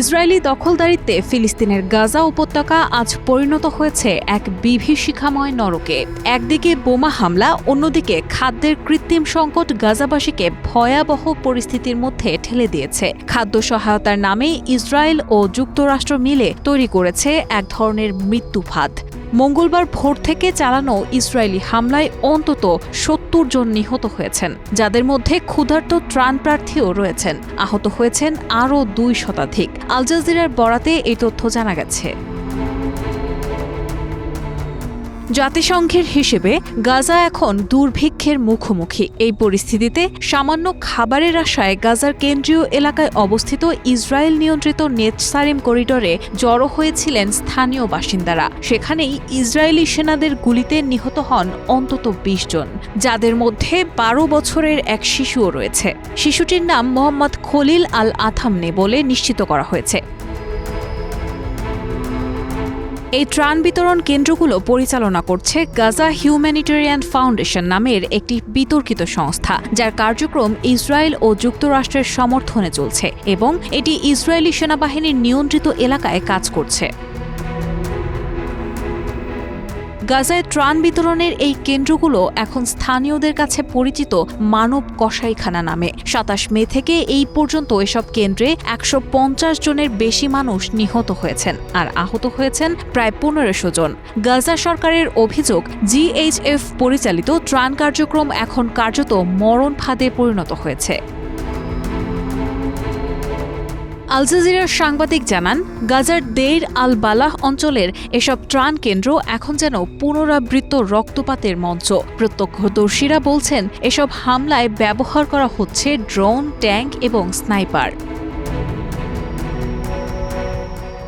Israeli দখলদারিত্বে ফিলিস্তিনের গাজা উপত্যকা আজ পরিণত হয়েছে এক বিভীষিকাময় নরকে। একদিকে বোমা হামলা, অন্যদিকে খাদ্যের কৃত্রিম সংকট গাজাবাসীকে ভয়াবহ পরিস্থিতির মধ্যে ঠেলে দিয়েছে। খাদ্য সহায়তার নামে ইসরায়েল ও যুক্তরাষ্ট্র মিলে তৈরি করেছে এক ধরনের মৃত্যুফাঁদ। মঙ্গলবার ভোর থেকে চালানো ইসরায়েলি হামলায় অন্তত সত্তর জন নিহত হয়েছেন, যাদের মধ্যে ক্ষুধার্ত ত্রাণ প্রার্থীও রয়েছেন। আহত হয়েছেন আরও দুই শতাধিক। আলজাজিরার বরাতে এই তথ্য জানা গেছে। জাতিসংঘের হিসেবে গাজা এখন দুর্ভিক্ষের মুখোমুখি। এই পরিস্থিতিতে সামান্য খাবারের আশায় গাজার কেন্দ্রীয় এলাকায় অবস্থিত ইসরায়েল নিয়ন্ত্রিত নেতসারিম করিডোরে জড়ো হয়েছিলেন স্থানীয় বাসিন্দারা। সেখানেই ইসরায়েলি সেনাদের গুলিতে নিহত হন অন্তত বিশ জন, যাদের মধ্যে বারো বছরের এক শিশুও রয়েছে। শিশুটির নাম মোহাম্মদ খলিল আল আথামনে বলে নিশ্চিত করা হয়েছে। এই ত্রাণ বিতরণ কেন্দ্রগুলো পরিচালনা করছে গাজা হিউম্যানিটেরিয়ান ফাউন্ডেশন নামের একটি বিতর্কিত সংস্থা, যার কার্যক্রম ইসরায়েল ও যুক্তরাষ্ট্রের সমর্থনে চলছে এবং এটি ইসরায়েলি সেনাবাহিনীর নিয়ন্ত্রিত এলাকায় কাজ করছে। গাজায় ত্রাণ বিতরণের এই কেন্দ্রগুলো এখন স্থানীয়দের কাছে পরিচিত মানব কসাইখানা নামে। সাতাশ মে থেকে এই পর্যন্ত এসব কেন্দ্রে একশো পঞ্চাশ জনের বেশি মানুষ নিহত হয়েছেন আর আহত হয়েছেন প্রায় পনেরোশো জন। গাজা সরকারের অভিযোগ জিএইচএফ পরিচালিত ত্রাণ কার্যক্রম এখন কার্যত মরণ ফাঁদে পরিণত হয়েছে। আল জাজিরার সাংবাদিক জানান, গাজার দেইর আল বালাহ অঞ্চলের এসব ত্রাণ কেন্দ্র এখন যেন পুনরাবৃত্ত রক্তপাতের মঞ্চ। প্রত্যক্ষদর্শীরা বলছেন, এসব হামলায় ব্যবহার করা হচ্ছে ড্রোন, ট্যাঙ্ক এবং স্নাইপার।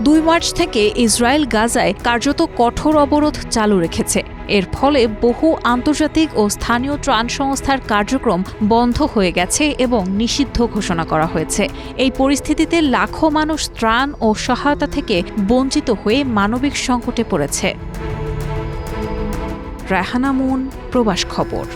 দুই মার্চ থেকে ইসরায়েল গাজায় কার্যত কঠোর অবরোধ চালু রেখেছে। এর ফলে বহু আন্তর্জাতিক ও স্থানীয় ত্রাণ সংস্থার কার্যক্রম বন্ধ হয়ে গেছে এবং নিষিদ্ধ ঘোষণা করা হয়েছে। এই পরিস্থিতিতে লাখো মানুষ ত্রাণ ও সহায়তা থেকে বঞ্চিত হয়ে মানবিক সংকটে পড়েছে। রাহানা মুন, প্রবাস খবর।